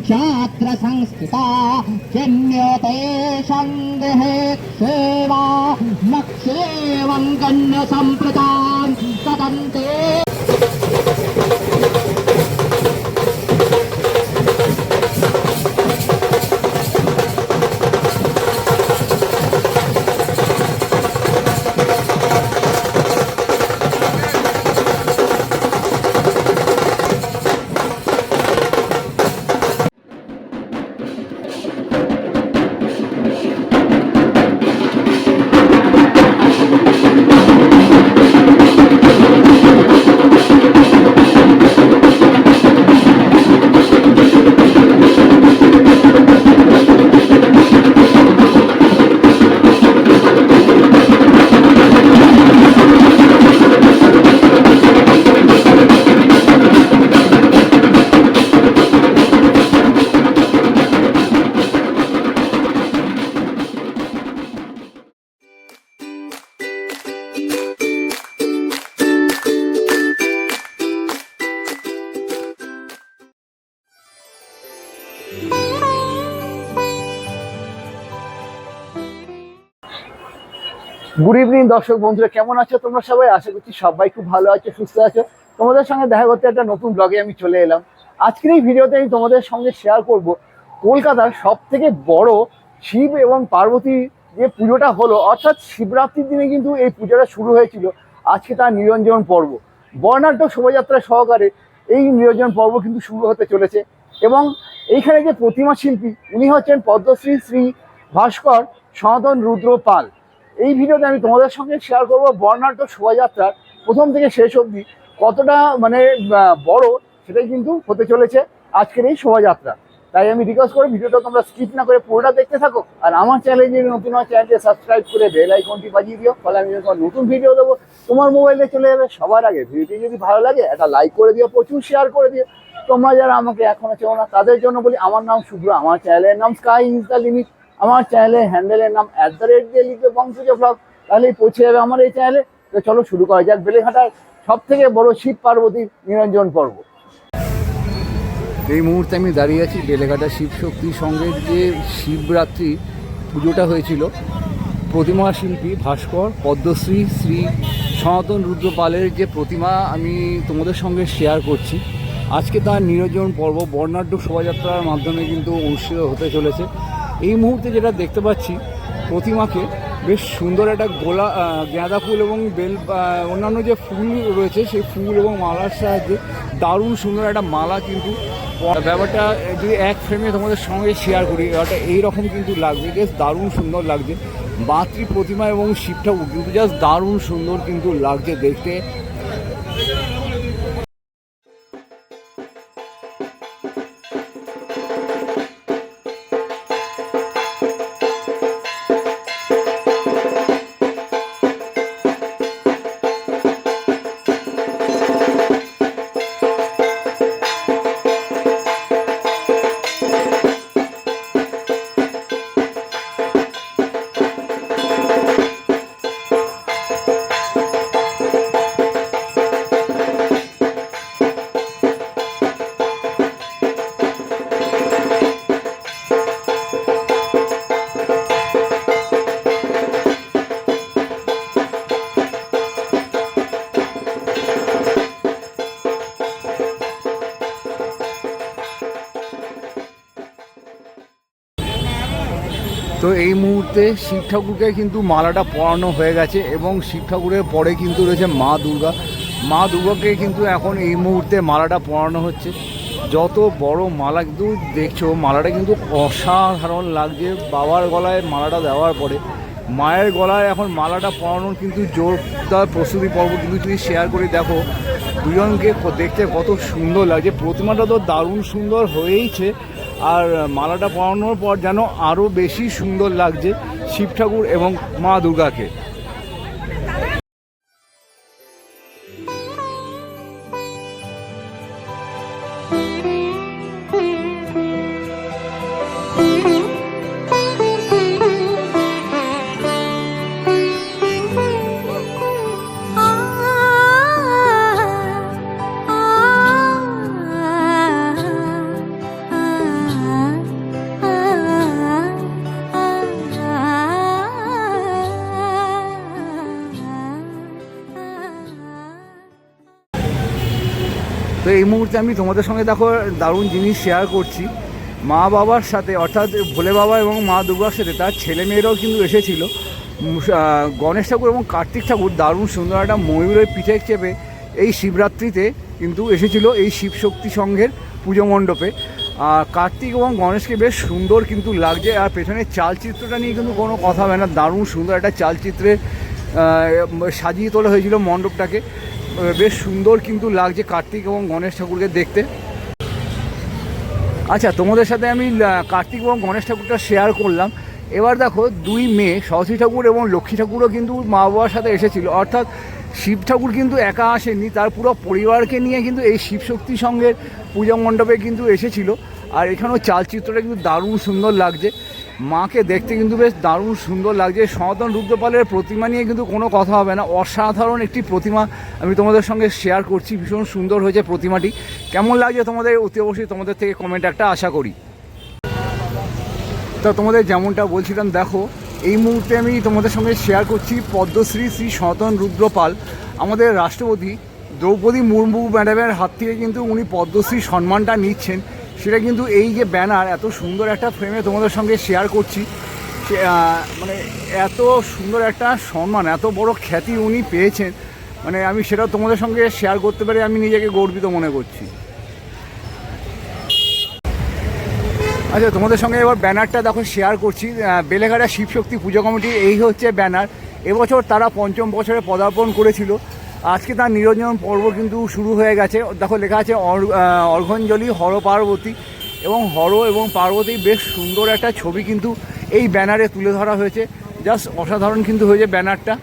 ఛాత్ర సంస్థిత జన్యతే సందేహే సేవా మక్షేవం గణ్య సంప్రదాన్ కదంతే good evening দর্শক বন্ধুরা, কেমন আছো তোমরা সবাই? আশা করছি সবাই খুব ভালো আছো, সুস্থ আছো। তোমাদের সঙ্গে দেখা করতে একটা নতুন ব্লগে আমি চলে এলাম। আজকের এই ভিডিওতে আমি তোমাদের সঙ্গে শেয়ার করব কলকাতার সব থেকে বড় শিব এবং পার্বতী যে পুজোটা হলো, অর্থাৎ শিবরাত্রির দিনে কিন্তু এই পুজোটা শুরু হয়েছিল। আজকে তার নিরঞ্জন পর্ব। বর্ণাঢ্য শোভাযাত্রা সহকারে এই নিরঞ্জন পর্ব কিন্তু শুরু হতে চলেছে এবং এইখানে যে প্রতিমা শিল্পী, উনি হচ্ছেন পদ্মশ্রী শ্রী ভাস্কর সনাতন রুদ্র পাল। এই ভিডিওতে আমি তোমাদের সঙ্গে শেয়ার করব বর্ণাঢ্য শোভাযাত্রার প্রথম থেকে শেষ অবধি কতটা মানে বড় সেটাই কিন্তু হতে চলেছে আজকের এই শোভাযাত্রা। তাই আমি রিকোয়েস্ট করি ভিডিওটা তোমরা স্কিপ না করে পুরোটা দেখতে থাকো আর আমার চ্যানেলে যদি নতুন হয় চ্যানেলটি সাবস্ক্রাইব করে বেল আইকনটি বাজিয়ে দিও, ফলে আমি যখন নতুন ভিডিও দেবো। তোমার মোবাইলে চলে যাবে সবার আগে। ভিডিওটি যদি ভালো লাগে, একটা লাইক করে দিও, প্রচুর শেয়ার করে দিও। তোমরা যারা আমাকে এখনও চেও না, তাদের জন্য বলি, আমার নাম শুভ্র, আমার চ্যানেলের নাম স্কাই ইজ দ্য লিমিট আমার চ্যানেলের হ্যান্ডেলের নাম অ্যাট দ্য রেট দিয়ে লিখবে বংশজ ব্লগ তাহলেই পৌঁছে যাবে আমার এই চ্যানেলে তো চলো শুরু করা যাক। বেলেঘাটার সব থেকে বড় শিব পার্বতীর নিরঞ্জন পর্ব। এই মুহূর্তে আমি দাঁড়িয়ে আছি বেলেঘাটা শিব শক্তি সঙ্গের যে শিবরাত্রি পুজোটা হয়েছিল প্রতিমা শিল্পী ভাস্কর, পদ্মশ্রী, শ্রী সনাতন রুদ্রপালের যে প্রতিমা আমি তোমাদের সঙ্গে শেয়ার করছি। আজকে তার নিরঞ্জন পর্ব বর্ণাঢ্য শোভাযাত্রার মাধ্যমে কিন্তু অনুষ্ঠিত হতে চলেছে। এই মুহূর্তে যেটা দেখতে পাচ্ছি, প্রতিমাকে বেশ সুন্দর একটা গোলা গাঁদা ফুল এবং বেল অন্যান্য যে ফুল রয়েছে, সেই ফুল এবং মালার সাহায্যে দারুণ সুন্দর একটা মালা কিন্তু ব্যাপারটা যদি এক ফ্রেমে তোমাদের সঙ্গে শেয়ার করি, ব্যাপারটা এইরকম কিন্তু লাগবে, বেশ দারুণ সুন্দর লাগছে। মাতৃ প্রতিমা এবং শিব ঠাকুর কিন্তু জাস্ট দারুণ সুন্দর কিন্তু লাগছে দেখতে। মুহূর্তে শিব ঠাকুরকে কিন্তু মালাটা পরানো হয়ে গেছে এবং শিব ঠাকুরের পরে কিন্তু রয়েছে মা দুর্গা। মা দুর্গাকে কিন্তু এখন এই মুহূর্তে মালাটা পরানো হচ্ছে। যত বড় মালা কিন্তু দেখছ, মালাটা কিন্তু অসাধারণ লাগছে বাবার গলায় মালাটা দেওয়ার পরে। মায়ের গলায় এখন মালাটা পরানোর কিন্তু জোরদার প্রস্তুতি পর্ব কিন্তু তুমি শেয়ার করে দেখো, দুজনকে দেখতে কত সুন্দর লাগছে। প্রতিমাটা তো দারুণ সুন্দর হয়েইছে। আর মালাটা পরানোর পর যেন আরও বেশি সুন্দর লাগছে শিব ঠাকুর এবং মা দুর্গাকে। মুহূর্তে আমি তোমাদের সঙ্গে দেখো দারুণ জিনিস শেয়ার করছি। মা বাবার সাথে, অর্থাৎ ভোলে বাবা এবং মা দুর্গার সাথে, তার ছেলে মেয়েরাও কিন্তু এসেছিল। গণেশ ঠাকুর এবং কার্তিক ঠাকুর দারুণ সুন্দর একটা ময়ূরের পিঠে চেপে এই শিবরাত্রিতে কিন্তু এসেছিল এই শিবশক্তি সংঘের পুজো মণ্ডপে। আর কার্তিক এবং গণেশকে বেশ সুন্দর কিন্তু লাগছে। আর পেছনের চালচিত্রটা নিয়ে কিন্তু কোনো কথা হবে না। দারুণ সুন্দর একটা চালচিত্রে সাজিয়ে তোলা হয়েছিল মণ্ডপটাকে। বেশ সুন্দর কিন্তু লাগছে কার্তিক এবং গণেশ ঠাকুরকে দেখতে। আচ্ছা তোমাদের সাথে আমি কার্তিক এবং গণেশ ঠাকুরটা শেয়ার করলাম। এবার দেখো, দুই মেয়ে, সরস্বতী ঠাকুর এবং লক্ষ্মী ঠাকুরও কিন্তু মা বাবার সাথে এসেছিল। অর্থাৎ শিব ঠাকুর কিন্তু একা আসেনি তার পুরো পরিবারকে নিয়ে কিন্তু এই শিবশক্তি সঙ্গের পূজা মণ্ডপে কিন্তু এসেছিল। আর এখানেও চালচিত্রটা কিন্তু দারুণ সুন্দর লাগছে। মাকে দেখতে কিন্তু বেশ দারুণ সুন্দর লাগছে। সনাতন রুদ্রপালের প্রতিমা নিয়ে কিন্তু কোনো কথা হবে না। অসাধারণ একটি প্রতিমা আমি তোমাদের সঙ্গে শেয়ার করছি। ভীষণ সুন্দর হয়েছে প্রতিমাটি। কেমন লাগছে তোমাদের? অতি অবশ্যই তোমাদের থেকে কমেন্ট একটা আশা করি। তা তোমাদের যেমনটা বলছিলাম, দেখো, এই মুহূর্তে আমি তোমাদের সঙ্গে শেয়ার করছি পদ্মশ্রী শ্রী সনাতন রুদ্রপাল। আমাদের রাষ্ট্রপতি দ্রৌপদী মুর্মু ম্যাডামের হাত থেকে কিন্তু উনি পদ্মশ্রী সম্মানটা নিচ্ছেন। সেটা কিন্তু এই যে ব্যানার, এত সুন্দর একটা ফ্রেমে তোমাদের সঙ্গে শেয়ার করছি। মানে এত সুন্দর একটা সম্মান, এত বড় খ্যাতি উনি পেয়েছেন। মানে আমি সেটা তোমাদের সঙ্গে শেয়ার করতে পারি আমি নিজেকে গর্বিত মনে করছি। আচ্ছা তোমাদের সঙ্গে এবার ব্যানারটা দেখো শেয়ার করছি। বেলেঘাটা শিবশক্তি পুজো কমিটির এই হচ্ছে ব্যানার। এবছর তারা পঞ্চম বছরে পদার্পণ করেছিল। আজকে তার নিরঞ্জন পর্ব কিন্তু শুরু হয়ে গেছে। দেখো, লেখা আছে অর- অর্ঘঞ্জলি হর পার্বতী এবং হর এবং পার্বতী বেশ সুন্দর একটা ছবি কিন্তু এই ব্যানারে তুলে ধরা হয়েছে। জাস্ট অসাধারণ কিন্তু হয়েছে ব্যানারটা।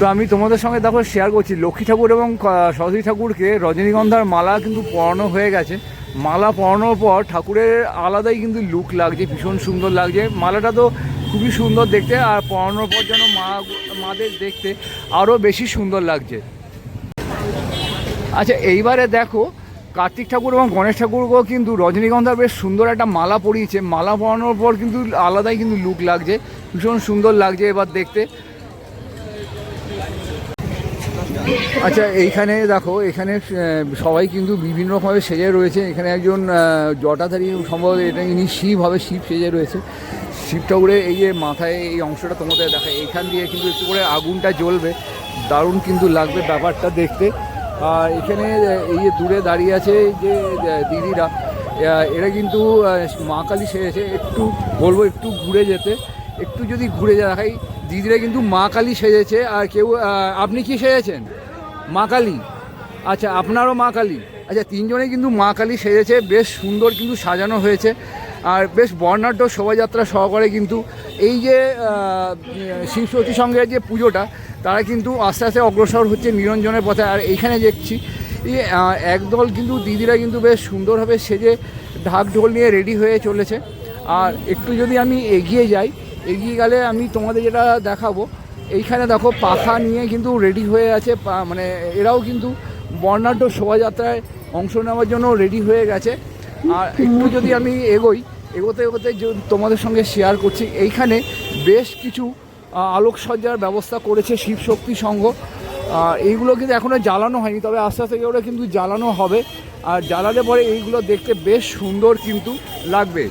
তো আমি তোমাদের সঙ্গে দেখো শেয়ার করছি। লক্ষ্মী ঠাকুর এবং সরস্বতী ঠাকুরকে রজনীগন্ধার মালা কিন্তু পরানো হয়ে গেছে। মালা পরানোর পর ঠাকুরের আলাদাই কিন্তু লুক লাগছে, ভীষণ সুন্দর লাগছে। মালাটা তো খুবই সুন্দর দেখতে আর পরানোর পর যেন মা, মাদের দেখতে আরও বেশি সুন্দর লাগছে। আচ্ছা এইবারে দেখো, কার্তিক ঠাকুর এবং গণেশ ঠাকুরকেও কিন্তু রজনীগন্ধা বেশ সুন্দর একটা মালা পরিয়েছে। মালা পরানোর পর কিন্তু আলাদাই কিন্তু লুক লাগছে, ভীষণ সুন্দর লাগছে এবার দেখতে। আচ্ছা এইখানে দেখো, এখানে সবাই কিন্তু বিভিন্ন রকমের সেজে রয়েছে। এখানে একজন জটাধারী সম্ভবত এটা ইনি শিব হবে, শিব সেজে রয়েছে। শিব ঠাকুরের এই যে মাথায় এই অংশটা তোমাদের দেখায় এখান দিয়ে কিন্তু একটু করে আগুনটা জ্বলবে। দারুণ কিন্তু লাগবে ব্যাপারটা দেখতে। আর এখানে এই যে দূরে দাঁড়িয়ে আছে যে দিদিরা এরা কিন্তু মা কালী সেজেছে একটু বলব, একটু ঘুরে যেতে, একটু যদি ঘুরে যা দেখাই, দিদিরা কিন্তু মা কালী সেজেছে, আর কেউ আপনি কি সেজেছেন? মা কালী? আচ্ছা আপনারও মা কালী? আচ্ছা তিনজনে কিন্তু মা কালী সেজেছে, বেশ সুন্দর কিন্তু সাজানো হয়েছে। আর বেশ বর্ণাঢ্য শোভাযাত্রা সহকারে কিন্তু এই যে শিবসতী সঙ্গের যে পুজোটা, তারা কিন্তু আস্তে আস্তে অগ্রসর হচ্ছে নিরঞ্জনের পথে। আর এইখানে দেখছি একদল কিন্তু দিদিরা কিন্তু বেশ সুন্দরভাবে সেজে ঢাক ঢোল নিয়ে রেডি হয়ে চলেছে। আর একটু যদি আমি এগিয়ে যাই, এগিয়ে গেলে আমি তোমাদের যেটা দেখাবো, এইখানে দেখো পাখা নিয়ে কিন্তু রেডি হয়ে আছে মানে এরাও কিন্তু বর্ণাঢ্য শোভাযাত্রায় অংশ নেওয়ার জন্য রেডি হয়ে গেছে। আর একটু যদি আমি এগোই এগোতে এগোতে যে- তোমাদের সঙ্গে শেয়ার করছি, এইখানে বেশ কিছু আলোকসজ্জার ব্যবস্থা করেছে শিবশক্তি সংঘ। এইগুলো কিন্তু এখনও জ্বালানো হয়নি, তবে আস্তে আস্তে ওরা কিন্তু জ্বালানো হবে। আর জ্বালালে পরে এইগুলো দেখতে বেশ সুন্দর কিন্তু লাগবে।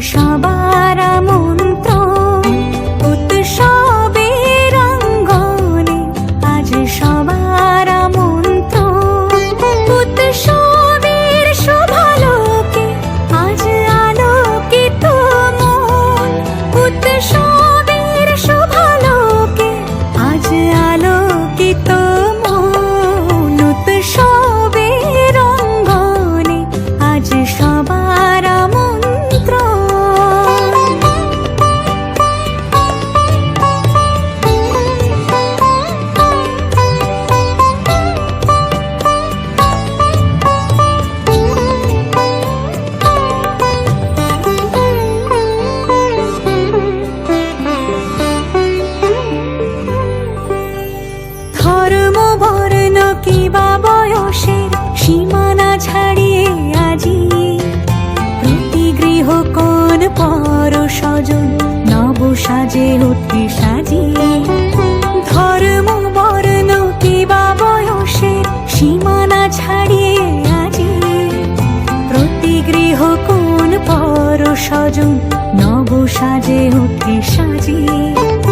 Sao অতি সাজিয়ে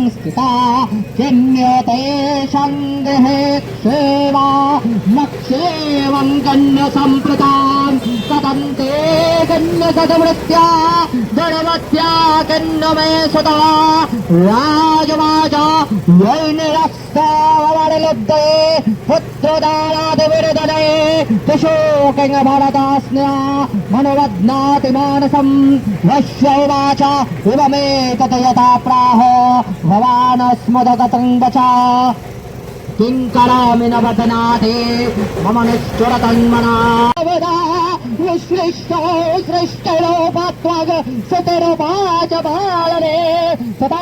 संस्थिता चिन्यते सन्देहे सेवा मक्षेवम् गण्यसम्प्रताम् कथन्ते गण्यसदवृत्त्या गणवत्या गण्य मे सुता राजवाजा वै निरस्तावरलुब्धे पुत्रदानादिविरुदने त्रिशोकिङ भरतास्न्या मनवध्नाति मानसम् वश्यैवाच इव मे तत् यथा प्राह パワーのスモダガトンバチャキンカラーミナバテナーティー。ママネスチョラタンマナー。ブダーウスレシトウスレシトロバトワグセテロバジャバラレサバ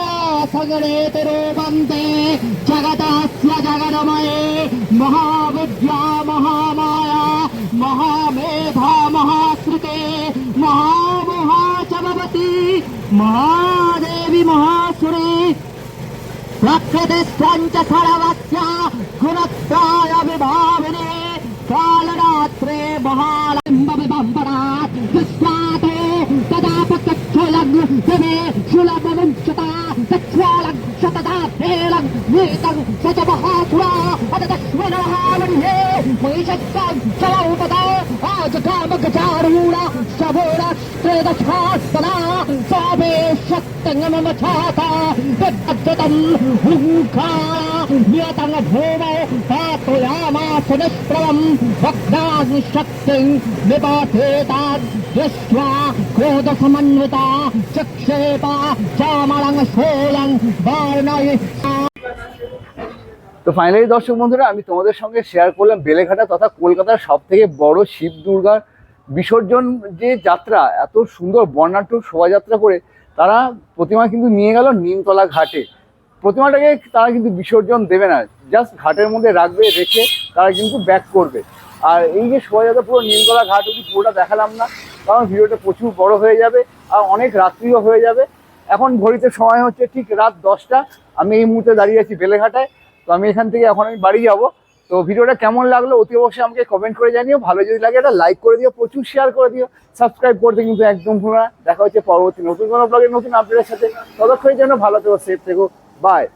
ーサグレテロバンデジャガタスワジャガダマエマハブッヤマハマヤマハメバマハスルケマハマハチャババティマハデビマハスレー。सर्वस्य गुणत्राय विभाविने कालरात्रे महालम्बविबम्बरात् Solang demi sula menuncata Tekwalang satata Elang mitang Sata mahatura Adataswana mahavanihe Mahishakang Salaupata Ajaka magajarula Sabura Tredachastana Sabe Shattangamamatata Vedajatam Hunkara निष्प्रवम् भक्ताग्निशक्तिं निपातेताद् दृष्ट्वा क्रोधसमन्विता चक्षेपा चामलं शोलं वर्णय তো ফাইনালি দর্শক বন্ধুরা আমি তোমাদের সঙ্গে শেয়ার করলাম বেলেঘাটা তথা কলকাতার সব থেকে বড় শিব দুর্গার বিসর্জন যে যাত্রা এত সুন্দর বর্ণাঢ্য শোভাযাত্রা করে তারা প্রতিমা কিন্তু নিয়ে গেল নিমতলা ঘাটে প্রতিমাটাকে তারা কিন্তু বিসর্জন দেবে না জাস্ট ঘাটের মধ্যে রাখবে, রেখে তারা কিন্তু ব্যাক করবে। আর এই যে শোভাযাত্রা পুরো নিমতলা ঘাট অব্দি পুরোটা দেখালাম না, কারণ ভিডিওটা প্রচুর বড় হয়ে যাবে আর অনেক রাত্রিও হয়ে যাবে। এখন ঘড়িতে সময় হচ্ছে ঠিক রাত দশটা, আমি এই মুহূর্তে দাঁড়িয়ে আছি বেলেঘাটায়, তো আমি এখান থেকে এখন আমি বাড়ি যাব। তো ভিডিওটা কেমন লাগল অতি অবশ্যই আমাকে কমেন্ট করে জানিও, ভালো যদি লাগে একটা লাইক করে দিও, প্রচুর শেয়ার করে দিও সাবস্ক্রাইব করতে কিন্তু একদম ভুলো দেখা হচ্ছে পরবর্তী নতুন কোনো ব্লগের নতুন আপডেটের সাথে। ততক্ষণের জন্য ভালো থেকো সেফ থেকো Bye.